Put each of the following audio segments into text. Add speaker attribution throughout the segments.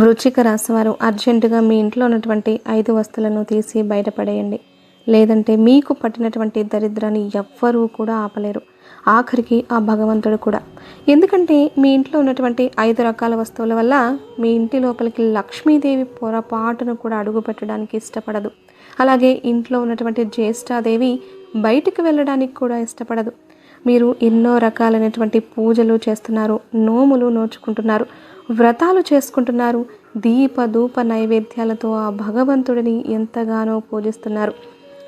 Speaker 1: వృచ్చిక రాశివారు అర్జెంటుగా మీ ఇంట్లో ఉన్నటువంటి ఐదు వస్తువులను తీసి బయటపడేయండి. లేదంటే మీకు పట్టినటువంటి దరిద్రాన్ని ఎవ్వరూ కూడా ఆపలేరు. ఆఖరికి ఆ భగవంతుడు కూడా. ఎందుకంటే మీ ఇంట్లో ఉన్నటువంటి ఐదు రకాల వస్తువుల వల్ల మీ ఇంటి లోపలికి లక్ష్మీదేవి పొరపాటును కూడా అడుగు పెట్టడానికి ఇష్టపడదు. అలాగే ఇంట్లో ఉన్నటువంటి జ్యేష్ఠాదేవి బయటికి వెళ్ళడానికి కూడా ఇష్టపడదు. మీరు ఎన్నో రకాలైనటువంటి పూజలు చేస్తున్నారు నోములు నోచుకుంటున్నారు. వ్రతాలు చేసుకుంటున్నారు. దీప ధూప నైవేద్యాలతో ఆ భగవంతుడిని ఎంతగానో పూజిస్తున్నారు.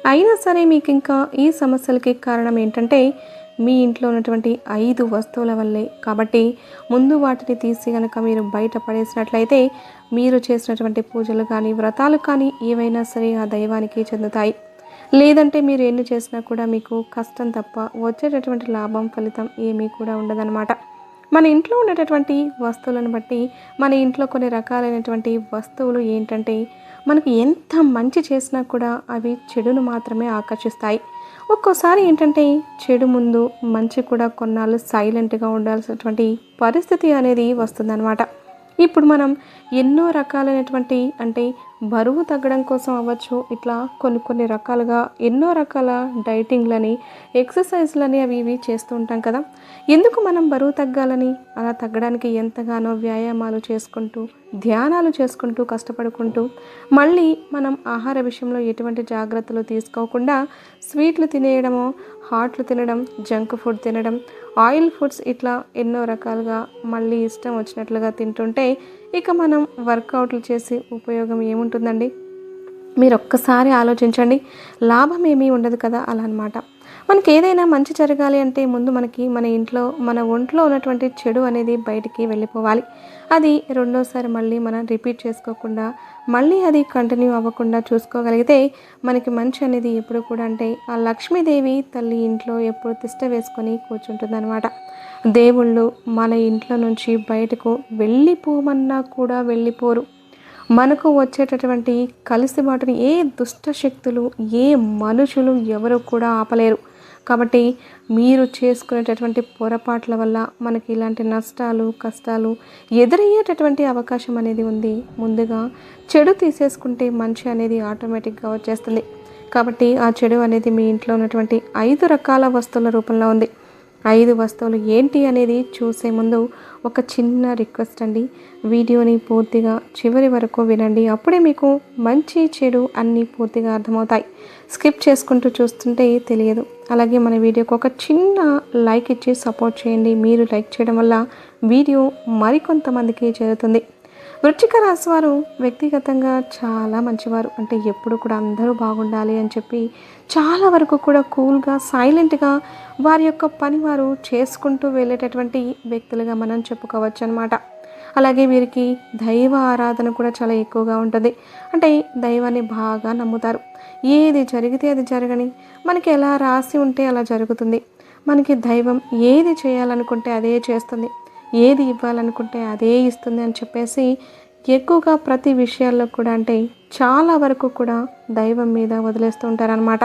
Speaker 1: అయినా సరే మీకు ఇంకా ఈ సమస్యలకి కారణం ఏంటంటే మీ ఇంట్లో ఉన్నటువంటి ఐదు వస్తువుల వల్లే. కాబట్టి ముందు వాటిని తీసి కనుక మీరు బయట పడేసినట్లయితే మీరు చేసినటువంటి పూజలు కానీ వ్రతాలు కానీ ఏవైనా సరే ఆ దైవానికి చెందుతాయి. లేదంటే మీరు ఎన్ని చేసినా కూడా మీకు కష్టం తప్ప వచ్చేటటువంటి లాభం ఫలితం ఏమీ కూడా ఉండదన్నమాట. మన ఇంట్లో ఉండేటటువంటి వస్తువులను బట్టి మన ఇంట్లో కొన్ని రకాలైనటువంటి వస్తువులు ఏంటంటే మనకు ఎంత మంచి చేసినా కూడా అవి చెడును మాత్రమే ఆకర్షిస్తాయి. ఒక్కోసారి ఏంటంటే చెడు ముందు మంచి కూడా కొన్నాళ్ళు సైలెంట్గా ఉండాల్సినటువంటి పరిస్థితి అనేది వస్తుందన్నమాట. ఇప్పుడు మనం ఎన్నో రకాలైనటువంటి అంటే బరువు తగ్గడం కోసం అవ్వచ్చు ఇట్లా కొన్ని కొన్ని రకాలుగా ఎన్నో రకాల డైటింగ్లని ఎక్సర్సైజ్లని అవి ఇవి చేస్తూ ఉంటాం కదా. ఎందుకు మనం బరువు తగ్గాలని? అలా తగ్గడానికి ఎంతగానో వ్యాయామాలు చేసుకుంటూ ధ్యానాలు చేసుకుంటూ కష్టపడుకుంటూ మళ్ళీ మనం ఆహార విషయంలో ఎటువంటి జాగ్రత్తలు తీసుకోకుండా స్వీట్లు తినేయడమో హాట్లు తినడం జంక్ ఫుడ్ తినడం ఆయిల్ ఫుడ్స్ ఇట్లా ఎన్నో రకాలుగా మళ్ళీ ఇష్టం వచ్చినట్లుగా తింటుంటే ఇక మనం వర్కౌట్లు చేసి ఉపయోగం ఏముంటుందండి? మీరు ఒక్కసారి ఆలోచించండి. లాభం ఏమీ ఉండదు కదా అలా అనమాట మనకి ఏదైనా మంచి జరగాలి అంటే ముందు మనకి మన ఇంట్లో మన ఒంట్లో ఉన్నటువంటి చెడు అనేది బయటికి వెళ్ళిపోవాలి. అది రెండోసారి మళ్ళీ మనం రిపీట్ చేసుకోకుండా మళ్ళీ అది కంటిన్యూ అవ్వకుండా చూసుకోగలిగితే మనకి మంచి అనేది ఎప్పుడు కూడా అంటే ఆ లక్ష్మీదేవి తల్లి ఇంట్లో ఎప్పుడు తిష్ట వేసుకొని కూర్చుంటుందన్నమాట. దేవుళ్ళు మన ఇంట్లో నుంచి బయటకు వెళ్ళిపోమన్నా కూడా వెళ్ళిపోరు. మనకు వచ్చేటటువంటి కలిసిబాటుని ఏ దుష్ట శక్తులు ఏ మనుషులు ఎవరు కూడా ఆపలేరు. కాబట్టి మీరు చేసుకునేటటువంటి పొరపాట్ల వల్ల మనకి ఇలాంటి నష్టాలు కష్టాలు ఎదురయ్యేటటువంటి అవకాశం అనేది ఉంది. ముందుగా చెడు తీసేసుకుంటే మంచి అనేది ఆటోమేటిక్గా వచ్చేస్తుంది. కాబట్టి ఆ చెడు అనేది మీ ఇంట్లో ఉన్నటువంటి ఐదు రకాల వస్తువుల రూపంలో ఉంది. ఐదు వస్తువులు ఏంటి అనేది చూసే ముందు ఒక చిన్న రిక్వెస్ట్ అండి. వీడియోని పూర్తిగా చివరి వరకు వినండి. అప్పుడే మీకు మంచి చెడు అన్నీ పూర్తిగా అర్థమవుతాయి. స్కిప్ చేసుకుంటూ చూస్తుంటే తెలియదు. అలాగే మన వీడియోకి ఒక చిన్న లైక్ ఇచ్చి సపోర్ట్ చేయండి. మీరు లైక్ చేయడం వల్ల వీడియో మరికొంతమందికి చేరుతుంది. వృచ్చిక రాశి వారు వ్యక్తిగతంగా చాలా మంచివారు. అంటే ఎప్పుడు కూడా అందరూ బాగుండాలి అని చెప్పి చాలా వరకు కూడా కూల్గా సైలెంట్గా వారి యొక్క పని వారు చేసుకుంటూ వెళ్ళేటటువంటి వ్యక్తులుగా మనం చెప్పుకోవచ్చు అనమాట అలాగే వీరికి దైవ ఆరాధన కూడా చాలా ఎక్కువగా ఉంటుంది. అంటే దైవాన్ని బాగా నమ్ముతారు. ఏది జరిగితే అది జరగని. మనకి ఎలా రాసి ఉంటే అలా జరుగుతుంది. మనకి దైవం ఏది చేయాలనుకుంటే అదే చేస్తుంది. ఏది ఇవ్వాలనుకుంటే అదే ఇస్తుంది అని చెప్పేసి ఎక్కువగా ప్రతి విషయాల్లో కూడా అంటే చాలా వరకు కూడా దైవం మీద వదిలేస్తూ ఉంటారనమాట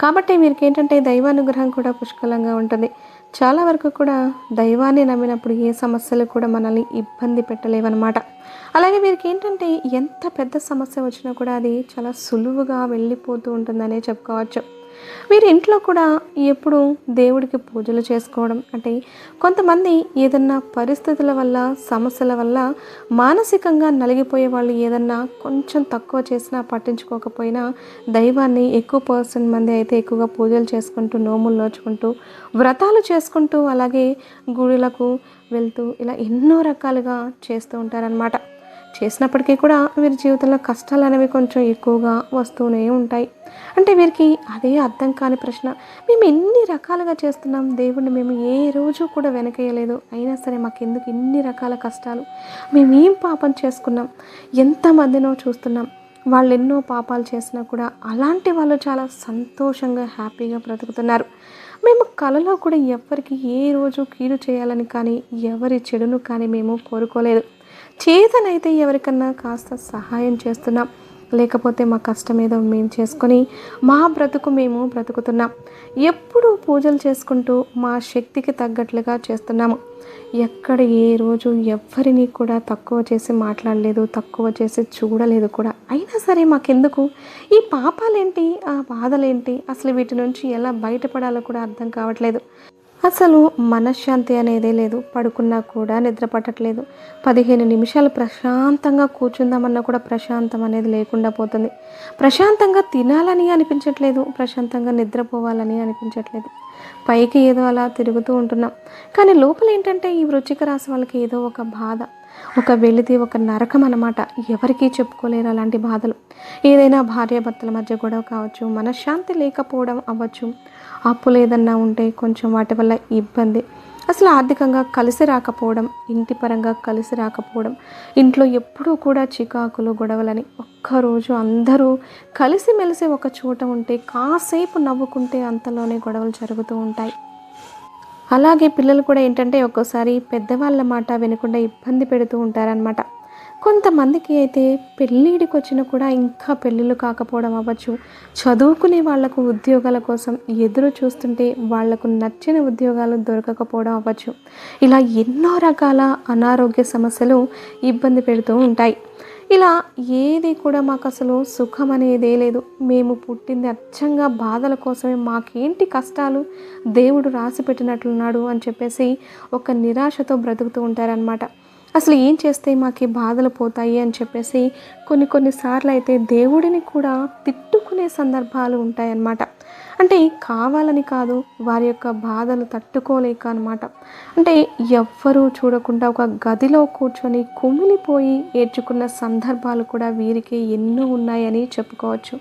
Speaker 1: కాబట్టి వీరికి ఏంటంటే దైవానుగ్రహం కూడా పుష్కలంగా ఉంటుంది. చాలా వరకు కూడా దైవాన్ని నమ్మినప్పుడు ఏ సమస్యలు కూడా మనల్ని ఇబ్బంది పెట్టలేవన్నమాట. అలాగే వీరికి ఏంటంటే ఎంత పెద్ద సమస్య వచ్చినా కూడా అది చాలా సులువుగా వెళ్ళిపోతూ ఉంటుందనే చెప్పుకోవచ్చు. వీరి ఇంట్లో కూడా ఎప్పుడు దేవుడికి పూజలు చేసుకోవడం అంటే కొంతమంది ఏదన్నా పరిస్థితుల వల్ల సమస్యల వల్ల మానసికంగా నలిగిపోయే వాళ్ళు ఏదన్నా కొంచెం తక్కువ చేసినా పట్టించుకోకపోయినా దైవాన్ని ఎక్కువ పర్సెంట్ మంది అయితే ఎక్కువగా పూజలు చేసుకుంటూ నోములు నోచుకుంటూ వ్రతాలు చేసుకుంటూ అలాగే గుడులకు వెళ్తూ ఇలా ఎన్నో రకాలుగా చేస్తూ ఉంటారనమాట చేసినప్పటికీ కూడా వీరి జీవితంలో కష్టాలు అనేవి కొంచెం ఎక్కువగా వస్తూనే ఉంటాయి. అంటే వీరికి అదే అర్థం కాని ప్రశ్న మేము ఎన్ని రకాలుగా చేస్తున్నాం? దేవుడిని మేము ఏ రోజు కూడా వెనకేయలేదు. అయినా సరే మాకెందుకు ఇన్ని రకాల కష్టాలు? మేము ఏం పాపం చేసుకున్నాం? ఎంతమందినో చూస్తున్నాం. వాళ్ళు ఎన్నో పాపాలు చేసినా కూడా అలాంటి వాళ్ళు చాలా సంతోషంగా హ్యాపీగా బ్రతుకుతున్నారు. మేము కళలో కూడా ఎవరికి ఏ రోజు కీడు చేయాలని కానీ ఎవరి చెడును కానీ మేము కోరుకోలేదు. చేతనైతే ఎవరికన్నా కాస్త సహాయం చేస్తున్నాం. లేకపోతే మా కష్టం ఏదో మేము చేసుకొని మా బ్రతుకు మేము బ్రతుకుతున్నాం. ఎప్పుడు పూజలు చేసుకుంటూ మా శక్తికి తగ్గట్లుగా చేస్తున్నాము. ఎక్కడ ఏ రోజు ఎవ్వరిని కూడా తక్కువ చేసి మాట్లాడలేదు తక్కువ చేసి చూడలేదు కూడా. అయినా సరే మాకెందుకు? ఈ పాపాలేంటి? ఆ బాధలేంటి? అసలు వీటి నుంచి ఎలా బయటపడాలో కూడా అర్థం కావట్లేదు. అసలు మనశ్శాంతి అనేదే లేదు. పడుకున్నా కూడా నిద్ర పట్టట్లేదు పదిహేను నిమిషాలు ప్రశాంతంగా కూర్చుందామన్నా కూడా ప్రశాంతం అనేది లేకుండా పోతుంది. ప్రశాంతంగా తినాలని అనిపించట్లేదు. ప్రశాంతంగా నిద్రపోవాలని అనిపించట్లేదు. పైకి ఏదో అలా తిరుగుతూ ఉంటున్నాం. కానీ లోపల ఏంటంటే ఈ వృచ్చిక రాశి వాళ్ళకి ఏదో ఒక బాధ. ఒక వెలితి ఒక నరకం అన్నమాట. ఎవరికీ చెప్పుకోలేరు అలాంటి బాధలు. ఏదైనా భార్యాభర్తల మధ్య గొడవ కావచ్చు మనశ్శాంతి లేకపోవడం అవ్వచ్చు. అప్పులు ఏదన్నా ఉంటే కొంచెం వాటి వల్ల ఇబ్బంది. అసలు ఆర్థికంగా కలిసి రాకపోవడం ఇంటి పరంగా కలిసి రాకపోవడం ఇంట్లో ఎప్పుడూ కూడా చికాకులు గొడవలని ఒక్కరోజు అందరూ కలిసిమెలిసి ఒక చోట ఉంటే కాసేపు నవ్వుకుంటే అంతలోనే గొడవలు జరుగుతూ ఉంటాయి. అలాగే పిల్లలు కూడా ఏంటంటే ఒక్కోసారి పెద్దవాళ్ళ మాట వినకుండా ఇబ్బంది పెడుతూ ఉంటారనమాట కొంతమందికి అయితే పెళ్ళిడికి వచ్చిన కూడా ఇంకా పెళ్ళిళ్ళు కాకపోవడం అవ్వచ్చు. చదువుకునే వాళ్ళకు ఉద్యోగాల కోసం ఎదురు చూస్తుంటే వాళ్ళకు నచ్చిన ఉద్యోగాలు దొరకకపోవడం అవ్వచ్చు. ఇలా ఎన్నో రకాల అనారోగ్య సమస్యలు ఇబ్బంది పెడుతూ ఉంటాయి. ఇలా ఏది కూడా మాకు అసలు సుఖం అనేదే లేదు. మేము పుట్టింది అచ్చంగా బాధల కోసమే మాకేంటి కష్టాలు? దేవుడు రాసి పెట్టినట్లున్నాడు అని చెప్పేసి ఒక నిరాశతో బ్రతుకుతూ ఉంటారనమాట అసలు ఏం చేస్తే మాకు బాధలు పోతాయి అని చెప్పేసి కొన్ని కొన్నిసార్లు అయితే దేవుడిని కూడా తిట్టుకునే సందర్భాలు ఉంటాయన్నమాట. అంటే కావాలని కాదు వారి యొక్క బాధలు తట్టుకోలేక అనమాట అంటే ఎవ్వరూ చూడకుండా ఒక గదిలో కూర్చొని కుమిలిపోయి ఏడ్చుకున్న సందర్భాలు కూడా వీరికి ఎన్నో ఉన్నాయని చెప్పుకోవచ్చు.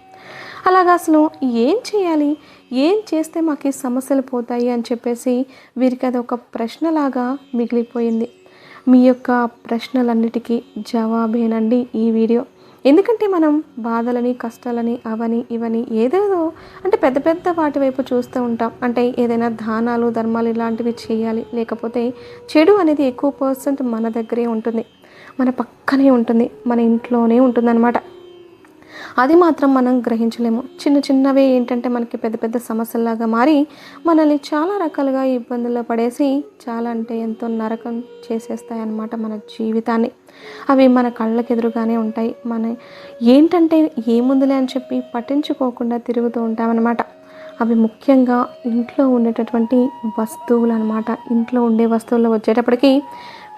Speaker 1: అలాగా అసలు ఏం చేయాలి? ఏం చేస్తే మాకు ఈ సమస్యలు పోతాయి అని చెప్పేసి వీరికి అది ఒక ప్రశ్నలాగా మిగిలిపోయింది. మీ యొక్క ప్రశ్నలన్నిటికీ జవాబేనండి ఈ వీడియో. ఎందుకంటే మనం బాధలని కష్టాలని అవని ఇవని ఏదేదో అంటే పెద్ద పెద్ద వాటి వైపు చూస్తూ ఉంటాం. అంటే ఏదైనా దానాలు ధర్మాలు ఇలాంటివి చేయాలి. లేకపోతే చెడు అనేది ఎక్కువ పర్సెంట్ మన దగ్గరే ఉంటుంది. మన పక్కనే ఉంటుంది. మన ఇంట్లోనే ఉంటుందన్నమాట. అది మాత్రం మనం గ్రహించలేము. చిన్న చిన్నవే ఏంటంటే మనకి పెద్ద పెద్ద సమస్యల్లాగా మారి మనల్ని చాలా రకాలుగా ఇబ్బందుల్లో పడేసి చాలా అంటే ఎంతో నరకం చేసేస్తాయి అన్నమాట మన జీవితాన్ని. అవి మన కళ్ళకి ఎదురుగానే ఉంటాయి. మన ఏంటంటే ఏముందిలే అని చెప్పి పట్టించుకోకుండా తిరుగుతూ ఉంటామన్నమాట. అవి ముఖ్యంగా ఇంట్లో ఉండేటటువంటి వస్తువులు అనమాట ఇంట్లో ఉండే వస్తువుల్లో వచ్చేటప్పటికి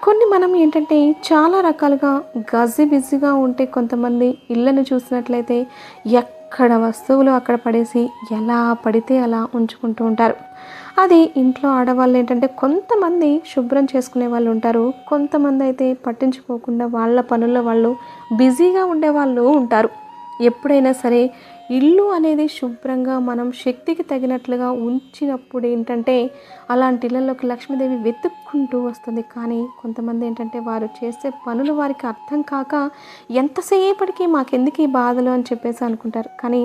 Speaker 1: కొన్ని మనం ఏంటంటే చాలా రకాలుగా గజి బిజీగా ఉంటే కొంతమంది ఇళ్ళను చూసినట్లయితే ఎక్కడ వస్తువులు అక్కడ పడేసి ఎలా పడితే అలా ఉంచుకుంటూ ఉంటారు. అది ఇంట్లో ఆడవాళ్ళు ఏంటంటే కొంతమంది శుభ్రం చేసుకునే వాళ్ళు ఉంటారు. కొంతమంది అయితే పట్టించుకోకుండా వాళ్ళ పనుల్లో వాళ్ళు బిజీగా ఉండే వాళ్ళు ఉంటారు. ఎప్పుడైనా సరే ఇల్లు అనేది శుభ్రంగా మనం శక్తికి తగినట్లుగా ఉంచినప్పుడు ఏంటంటే అలాంటి ఇళ్ళలోకి లక్ష్మీదేవి వెతుక్కుంటూ వస్తుంది. కానీ కొంతమంది ఏంటంటే వారు చేసే పనులు వారికి అర్థం కాక ఎంతసేపటికి మాకెందుకు ఈ బాధలు అని చెప్పేసి అనుకుంటారు. కానీ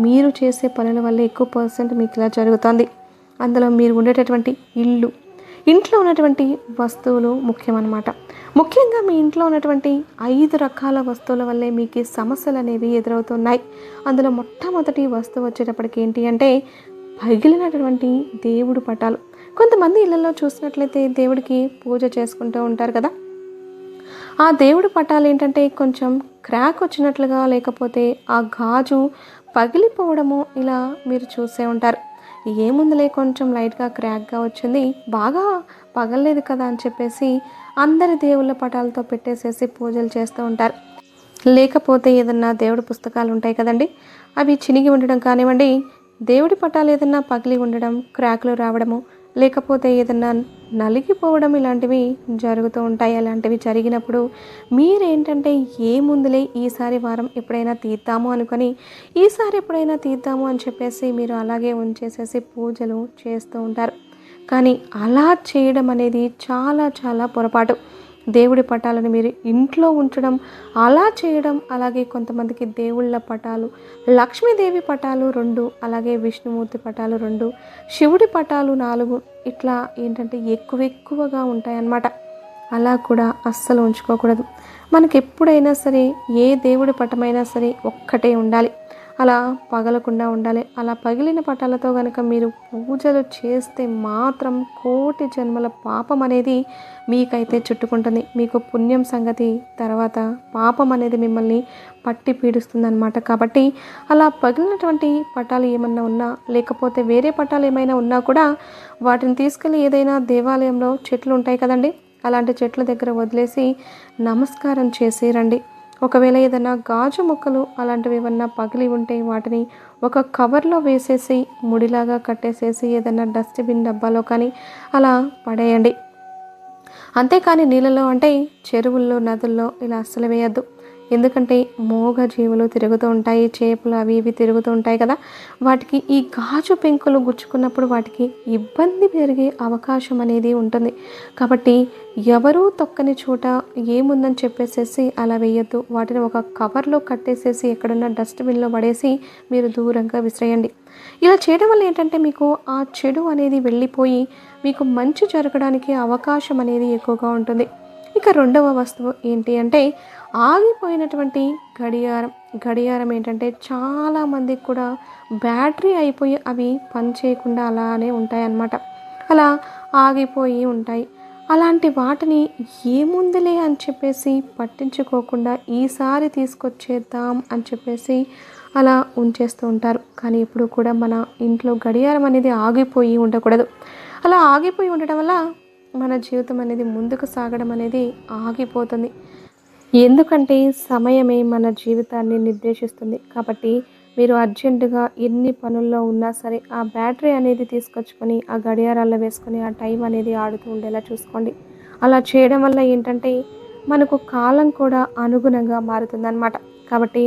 Speaker 1: మీరు చేసే పనుల వల్ల ఎక్కువ పర్సెంట్ మీకు ఇలా జరుగుతుంది. అందులో మీరు ఉండేటటువంటి ఇల్లు ఇంట్లో ఉన్నటువంటి వస్తువులు ముఖ్యమన్నమాట. ముఖ్యంగా మీ ఇంట్లో ఉన్నటువంటి ఐదు రకాల వస్తువుల వల్లే మీకు ఈ సమస్యలు అనేవి ఎదురవుతున్నాయి. అందులో మొట్టమొదటి వస్తువు వచ్చేటప్పటికి ఏంటి అంటే పగిలినటువంటి దేవుడు పటాలు. కొంతమంది ఇళ్ళల్లో చూసినట్లయితే దేవుడికి పూజ చేసుకుంటూ ఉంటారు కదా. ఆ దేవుడి పటాలు ఏంటంటే కొంచెం క్రాక్ వచ్చినట్లుగా లేకపోతే ఆ గాజు పగిలిపోవడము ఇలా మీరు చూసే ఉంటారు. ఏముందిలే కొంచెం లైట్గా క్రాక్గా వచ్చింది. బాగా పగలలేదు కదా అని చెప్పేసి అందరి దేవుళ్ళ పటాలతో పెట్టేసేసి పూజలు చేస్తూ ఉంటారు. లేకపోతే ఏదన్నా దేవుడి పుస్తకాలు ఉంటాయి కదండి? అవి చినిగి ఉండడం కానివ్వండి దేవుడి పటాలు ఏదన్నా పగిలి ఉండడం క్రాక్లు రావడము లేకపోతే ఏదన్నా నలిగిపోవడం ఇలాంటివి జరుగుతూ ఉంటాయి. అలాంటివి జరిగినప్పుడు మీరేంటంటే ఏముందులే ఈసారి వారం ఎప్పుడైనా తీద్దాము అనుకొని ఈసారి ఎప్పుడైనా తీద్దాము అని చెప్పేసి మీరు అలాగే ఉంచేసేసి పూజలు చేస్తూ ఉంటారు. కానీ అలా చేయడం అనేది చాలా చాలా పొరపాటు. దేవుడి పటాలను మీరు ఇంట్లో ఉంచడం అలా చేయడం అలాగే కొంతమందికి దేవుళ్ళ పటాలు లక్ష్మీదేవి పటాలు రెండు అలాగే విష్ణుమూర్తి పటాలు రెండు శివుడి పటాలు నాలుగు ఇట్లా ఏంటంటే ఎక్కువ ఎక్కువగా ఉంటాయన్నమాట. అలా కూడా అస్సలు ఉంచుకోకూడదు. మనకి ఎప్పుడైనా సరే ఏ దేవుడి పటమైనా సరే ఒక్కటే ఉండాలి. అలా పగలకుండా ఉండాలి. అలా పగిలిన పటాలతో కనుక మీరు పూజలు చేస్తే మాత్రం కోటి జన్మల పాపం అనేది మీకైతే చుట్టుకుంటుంది. మీకు పుణ్యం సంగతి తర్వాత పాపం అనేది మిమ్మల్ని పట్టి పీడిస్తుందన్నమాట. కాబట్టి అలా పగిలినటువంటి పటాలు ఏమన్నా ఉన్నా లేకపోతే వేరే పటాలు ఏమైనా ఉన్నా కూడా వాటిని తీసుకెళ్ళి ఏదైనా దేవాలయంలో చెట్లు ఉంటాయి కదండి. అలాంటి చెట్ల దగ్గర వదిలేసి నమస్కారం చేసి రండి ఒకవేళ ఏదైనా గాజు ముక్కలు అలాంటివి ఏమన్నా పగిలి ఉంటే వాటిని ఒక కవర్లో వేసేసి ముడిలాగా కట్టేసేసి ఏదైనా డస్ట్బిన్ డబ్బాలో కానీ అలా పడేయండి. అంతేకాని నీళ్ళలో అంటే చెరువుల్లో నదుల్లో ఇలా అస్సలు వేయద్దు. ఎందుకంటే మోగ జీవులు తిరుగుతూ ఉంటాయి చేపలు అవి ఇవి తిరుగుతూ ఉంటాయి కదా. వాటికి ఈ గాజు పెంకులు గుచ్చుకున్నప్పుడు వాటికి ఇబ్బంది పెరిగే అవకాశం అనేది ఉంటుంది. కాబట్టి ఎవరూ తొక్కని చోట ఏముందని చెప్పేసేసి అలా వేయొద్దు. వాటిని ఒక కవర్లో కట్టేసేసి ఎక్కడున్న డస్ట్బిన్లో పడేసి మీరు దూరంగా విసిరేయండి. ఇలా చేయడం వల్ల ఏంటంటే మీకు ఆ చెడు అనేది వెళ్ళిపోయి మీకు మంచి జరగడానికి అవకాశం అనేది ఎక్కువగా ఉంటుంది. ఇక రెండవ వస్తువు ఏంటి అంటే ఆగిపోయినటువంటి గడియారం గడియారం ఏంటంటే చాలామందికి కూడా బ్యాటరీ అయిపోయి అవి పనిచేయకుండా అలానే ఉంటాయన్నమాట. అలా ఆగిపోయి ఉంటాయి. అలాంటి వాటిని ఏముందిలే అని చెప్పేసి పట్టించుకోకుండా ఈసారి తీసుకొచ్చేద్దాం అని చెప్పేసి అలా ఉంచేస్తూ ఉంటారు. కానీ ఇప్పుడు కూడా మన ఇంట్లో గడియారం అనేది ఆగిపోయి ఉండకూడదు. అలా ఆగిపోయి ఉండటం వల్ల మన జీవితం అనేది ముందుకు సాగడం అనేది ఆగిపోతుంది. ఎందుకంటే సమయమే మన జీవితాన్ని నిర్దేశిస్తుంది. కాబట్టి మీరు అర్జెంటుగా ఎన్ని పనుల్లో ఉన్నా సరే ఆ బ్యాటరీ అనేది తీసుకొచ్చుకొని ఆ గడియారాల్లో వేసుకొని ఆ టైం అనేది ఆడుతూ ఉండేలా చూసుకోండి. అలా చేయడం వల్ల ఏంటంటే మనకు కాలం కూడా అనుగుణంగా మారుతుందన్నమాట. కాబట్టి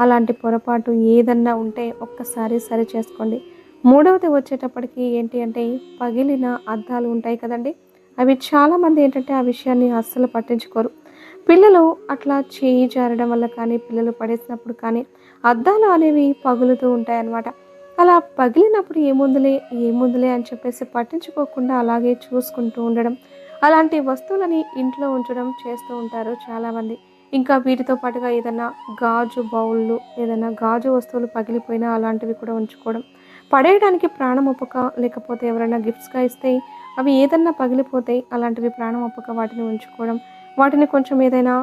Speaker 1: అలాంటి పొరపాటు ఏదన్నా ఉంటే ఒక్కసారి సరి చేసుకోండి. మూడవది వచ్చేటప్పటికి ఏంటి అంటే పగిలిన అద్దాలు ఉంటాయి కదండి. అవి చాలామంది ఏంటంటే ఆ విషయాన్ని అస్సలు పట్టించుకోరు. పిల్లలు అట్లా చేయి జారడం వల్ల కానీ పిల్లలు పడేసినప్పుడు కానీ అద్దాలు అనేవి పగులుతూ ఉంటాయి అన్నమాట అలా పగిలినప్పుడు ఏముందులే ఏముందులే అని చెప్పేసి పట్టించుకోకుండా అలాగే చూసుకుంటూ ఉండడం. అలాంటి వస్తువులని ఇంట్లో ఉంచడం చేస్తూ ఉంటారు చాలామంది. ఇంకా వీటితో పాటుగా ఏదైనా గాజు బౌళ్ళు ఏదైనా గాజు వస్తువులు పగిలిపోయినా అలాంటివి కూడా ఉంచుకోవడం. పడేయడానికి ప్రాణం ఒప్పక లేకపోతే ఎవరైనా గిఫ్ట్స్గా ఇస్తే అవి ఏదన్నా పగిలిపోతాయి అలాంటివి ప్రాణం ఒప్పక వాటిని ఉంచుకోవడం. వాటిని కొంచెం ఏదైనా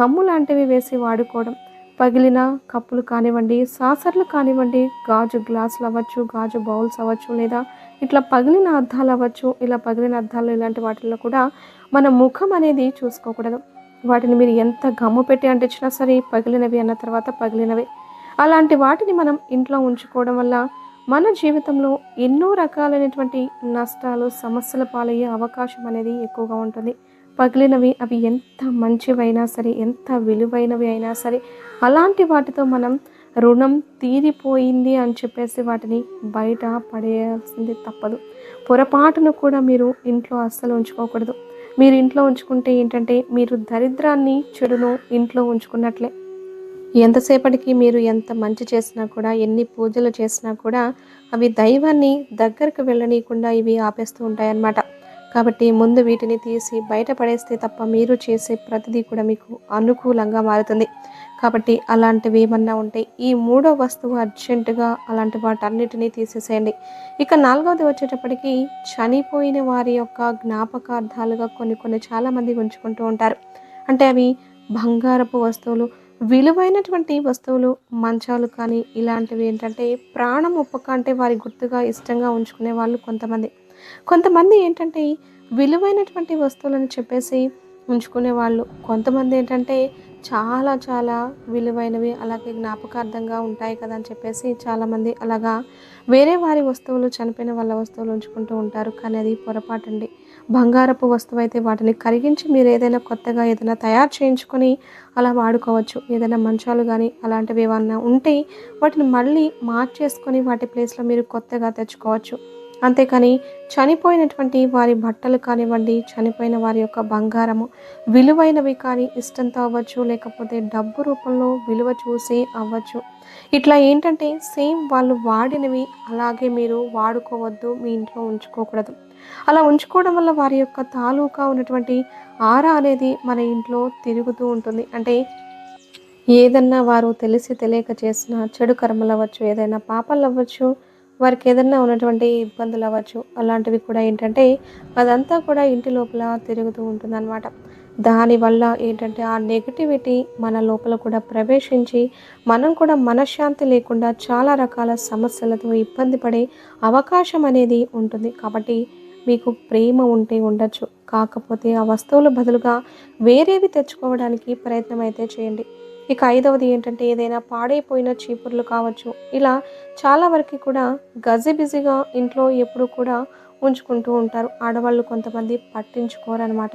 Speaker 1: గమ్ము లాంటివి వేసి వాడుకోవడం. పగిలిన కప్పులు కానివ్వండి సాసర్లు కానివ్వండి గాజు గ్లాసులు అవ్వచ్చు గాజు బౌల్స్ అవ్వచ్చు లేదా ఇట్లా పగిలిన అద్దాలు అవ్వచ్చు ఇలా పగిలిన అద్దాలు ఇలాంటి వాటిల్లో కూడా మన ముఖం అనేది చూసుకోకూడదు. వాటిని మీరు ఎంత గమ్ము పెట్టి అంటించినా సరే పగిలినవి అన్న తర్వాత పగిలినవి. అలాంటి వాటిని మనం ఇంట్లో ఉంచుకోవడం వల్ల మన జీవితంలో ఎన్నో రకాలైనటువంటి నష్టాలు సమస్యల పాలయ్యే అవకాశం అనేది ఎక్కువగా ఉంటుంది. పగిలినవి అవి ఎంత మంచివైనా సరే ఎంత విలువైనవి అయినా సరే అలాంటి వాటితో మనం రుణం తీరిపోయింది అని చెప్పేసి వాటిని బయట పడేయాల్సింది తప్పదు. పొరపాటును కూడా మీరు ఇంట్లో అస్సలు ఉంచుకోకూడదు. మీరు ఇంట్లో ఉంచుకుంటే ఏంటంటే మీరు దరిద్రాన్ని చెడును ఇంట్లో ఉంచుకున్నట్లే. ఎంతసేపటికి మీరు ఎంత మంచి చేసినా కూడా ఎన్ని పూజలు చేసినా కూడా అవి దైవాన్ని దగ్గరకు వెళ్ళనీయకుండా ఇవి ఆపేస్తూ ఉంటాయన్నమాట. కాబట్టి ముందు వీటిని తీసి బయటపడేస్తే తప్ప మీరు చేసే ప్రతిదీ కూడా మీకు అనుకూలంగా మారుతుంది. కాబట్టి అలాంటివి ఏమన్నా ఉంటే ఈ మూడో వస్తువు అర్జెంటుగా అలాంటి వాటన్నిటినీ తీసేసేయండి. ఇక నాలుగవది వచ్చేటప్పటికి చనిపోయిన వారి యొక్క జ్ఞాపకార్థాలుగా కొన్ని కొన్ని చాలామంది ఉంచుకుంటూ ఉంటారు. అంటే అవి బంగారపు వస్తువులు విలువైనటువంటి వస్తువులు మంచాలు కానీ ఇలాంటివి ఏంటంటే ప్రాణం ఒప్పక అంటే వారి గుర్తుగా ఇష్టంగా ఉంచుకునే వాళ్ళు కొంతమంది. కొంతమంది ఏంటంటే విలువైనటువంటి వస్తువులను చెప్పేసి ఉంచుకునే వాళ్ళు. కొంతమంది ఏంటంటే చాలా చాలా విలువైనవి అలాగే జ్ఞాపకార్థంగా ఉంటాయి కదా అని చెప్పేసి చాలామంది అలాగా వేరే వారి వస్తువులు చనిపోయిన వాళ్ళ వస్తువులు ఉంచుకుంటూ ఉంటారు. కానీ అది పొరపాటండి. బంగారపు వస్తువు అయితే వాటిని కరిగించి మీరు ఏదైనా కొత్తగా ఏదైనా తయారు చేయించుకొని అలా వాడుకోవచ్చు. ఏదైనా మంచాలు కానీ అలాంటివి ఏమన్నా ఉంటే వాటిని మళ్ళీ మార్చేసుకొని వాటి ప్లేస్లో మీరు కొత్తగా తెచ్చుకోవచ్చు. అంతేకాని చనిపోయినటువంటి వారి బట్టలు కానివ్వండి చనిపోయిన వారి యొక్క బంగారము విలువైనవి కానీ ఇష్టంతో అవ్వచ్చు లేకపోతే డబ్బు రూపంలో విలువ చూసి అవ్వచ్చు. ఇట్లా ఏంటంటే సేమ్ వాళ్ళు వాడినవి అలాగే మీరు వాడుకోవద్దు మీ ఇంట్లో ఉంచుకోకూడదు. అలా ఉంచుకోవడం వల్ల వారి యొక్క తాలూకా ఉన్నటువంటి ఆరా అనేది మన ఇంట్లో తిరుగుతూ ఉంటుంది. అంటే ఏదన్నా వారు తెలిసి తెలియక చేసిన చెడు కర్మలు అవ్వచ్చు ఏదైనా పాపాలు అవ్వచ్చు వారికి ఏదైనా ఉన్నటువంటి ఇబ్బందులు అవ్వచ్చు అలాంటివి కూడా ఏంటంటే అదంతా కూడా ఇంటి లోపల తిరుగుతూ ఉంటుందన్నమాట. దానివల్ల ఏంటంటే ఆ నెగిటివిటీ మన లోపల కూడా ప్రవేశించి మనం కూడా మనశ్శాంతి లేకుండా చాలా రకాల సమస్యలతో ఇబ్బంది పడే అవకాశం అనేది ఉంటుంది. కాబట్టి మీకు ప్రేమ ఉంటే ఉండొచ్చు. కాకపోతే ఆ వస్తువుల బదులుగా వేరేవి తెచ్చుకోవడానికి ప్రయత్నం అయితే చేయండి. ఇక ఐదవది ఏంటంటే ఏదైనా పాడైపోయిన చీపుర్లు కావచ్చు. ఇలా చాలా వరకు కూడా గజిబిజిగా ఇంట్లో ఎప్పుడు కూడా ఉంచుకుంటూ ఉంటారు. ఆడవాళ్ళు కొంతమంది పట్టించుకోరు అనమాట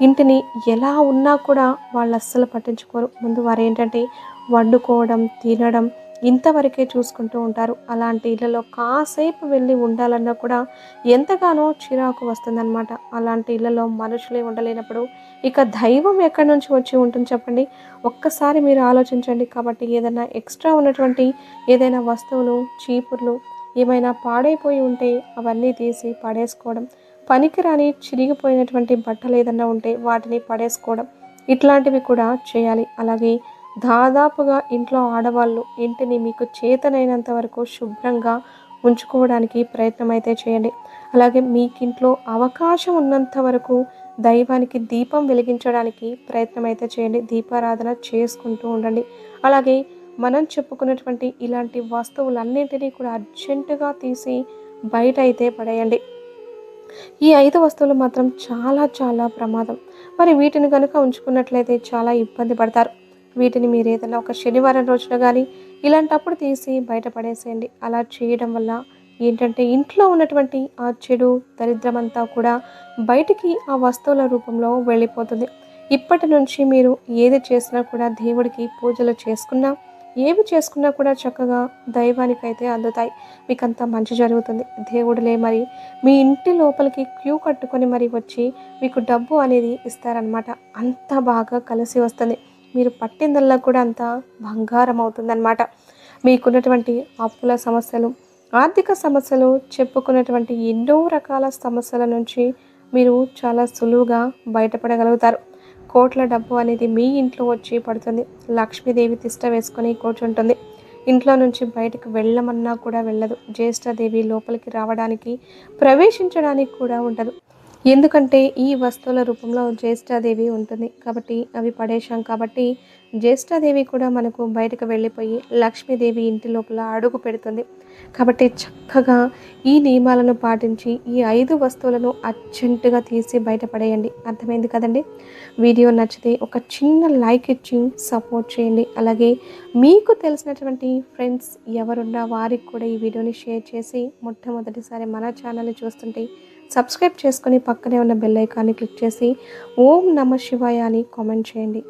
Speaker 1: ఇంటిని ఎలా ఉన్నా కూడా వాళ్ళు అస్సలు పట్టించుకోరు. ముందు వారు ఏంటంటే వండుకోవడం తినడం ఇంతవరకే చూసుకుంటూ ఉంటారు. అలాంటి ఇళ్ళలో కాసేపు వెళ్ళి ఉండాలన్నా కూడా ఎంతగానో చిరాకు వస్తుందన్నమాట. అలాంటి ఇళ్ళలో మనుషులే ఉండలేనప్పుడు ఇక దైవం ఎక్కడి నుంచి వచ్చి ఉంటుంది చెప్పండి? ఒక్కసారి మీరు ఆలోచించండి. కాబట్టి ఏదైనా ఎక్స్ట్రా ఉన్నటువంటి ఏదైనా వస్తువులు చీపుర్లు ఏమైనా పాడైపోయి ఉంటే అవన్నీ తీసి పడేసుకోవడం. పనికిరాని చిరిగిపోయినటువంటి బట్టలు ఏదైనా ఉంటే వాటిని పడేసుకోవడం. ఇట్లాంటివి కూడా చేయాలి. అలాగే దాదాపుగా ఇంట్లో ఆడవాళ్ళు ఇంటిని మీకు చేతనైనంత వరకు శుభ్రంగా ఉంచుకోవడానికి ప్రయత్నం అయితే చేయండి. అలాగే మీకు ఇంట్లో అవకాశం ఉన్నంత వరకు దైవానికి దీపం వెలిగించడానికి ప్రయత్నం అయితే చేయండి. దీపారాధన చేసుకుంటూ ఉండండి. అలాగే మనం చెప్పుకున్నటువంటి ఇలాంటి వస్తువులన్నింటినీ కూడా అర్జెంటుగా తీసి బయట అయితే పడేయండి. ఈ ఐదు వస్తువులు మాత్రం చాలా చాలా ప్రమాదం. మరి వీటిని కనుక ఉంచుకున్నట్లయితే చాలా ఇబ్బంది పడతారు. వీటిని మీరు ఏదైనా ఒక శనివారం రోజున కానీ ఇలాంటప్పుడు తీసి బయటపడేసేయండి అలా చేయడం వల్ల ఏంటంటే ఇంట్లో ఉన్నటువంటి ఆ చెడు దరిద్రమంతా కూడా బయటికి ఆ వస్తువుల రూపంలో వెళ్ళిపోతుంది. ఇప్పటి నుంచి మీరు ఏది చేసినా కూడా దేవుడికి పూజలు చేసుకున్నా ఏవి చేసుకున్నా కూడా చక్కగా దైవానికి అయితే అందుతాయి. మీకు అంతా మంచి జరుగుతుంది. దేవుడులే మరి మీ ఇంటి లోపలికి క్యూ కట్టుకొని మరి వచ్చి మీకు డబ్బు అనేది ఇస్తారనమాట అంత బాగా కలిసి వస్తుంది. మీరు పట్టిందల్లా కూడా అంత బంగారం అవుతుందన్నమాట. మీకున్నటువంటి అప్పుల సమస్యలు ఆర్థిక సమస్యలు చెప్పుకున్నటువంటి ఎన్నో రకాల సమస్యల నుంచి మీరు చాలా సులువుగా బయటపడగలుగుతారు. కోట్ల డబ్బు అనేది మీ ఇంట్లో వచ్చి పడుతుంది. లక్ష్మీదేవి తిష్ట వేసుకొని కూర్చుంటుంది. ఇంట్లో నుంచి బయటకు వెళ్ళమన్నా కూడా వెళ్ళదు. జ్యేష్ఠదేవి లోపలికి రావడానికి ప్రవేశించడానికి కూడా ఉండదు. ఎందుకంటే ఈ వస్తువుల రూపంలో జ్యేష్ఠాదేవి ఉంటుంది కాబట్టి అవి పడేశాం కాబట్టి జ్యేష్ఠాదేవి కూడా మనకు బయటకు వెళ్ళిపోయి లక్ష్మీదేవి ఇంటి లోపల అడుగు పెడుతుంది. కాబట్టి చక్కగా ఈ నియమాలను పాటించి ఈ ఐదు వస్తువులను అర్జెంటుగా తీసి బయటపడేయండి. అర్థమైంది కదండి? వీడియో నచ్చితే ఒక చిన్న లైక్ ఇచ్చి సపోర్ట్ చేయండి. అలాగే మీకు తెలిసినటువంటి ఫ్రెండ్స్ ఎవరున్నా వారికి కూడా ఈ వీడియోని షేర్ చేసి మొట్టమొదటిసారి మన ఛానల్ని చూస్తుంటే సబ్స్క్రైబ్ చేసుకొని పక్కనే ఉన్న బెల్ ఐకాన్ని క్లిక్ చేసి ఓం నమ శివాయ అని కామెంట్ చేయండి.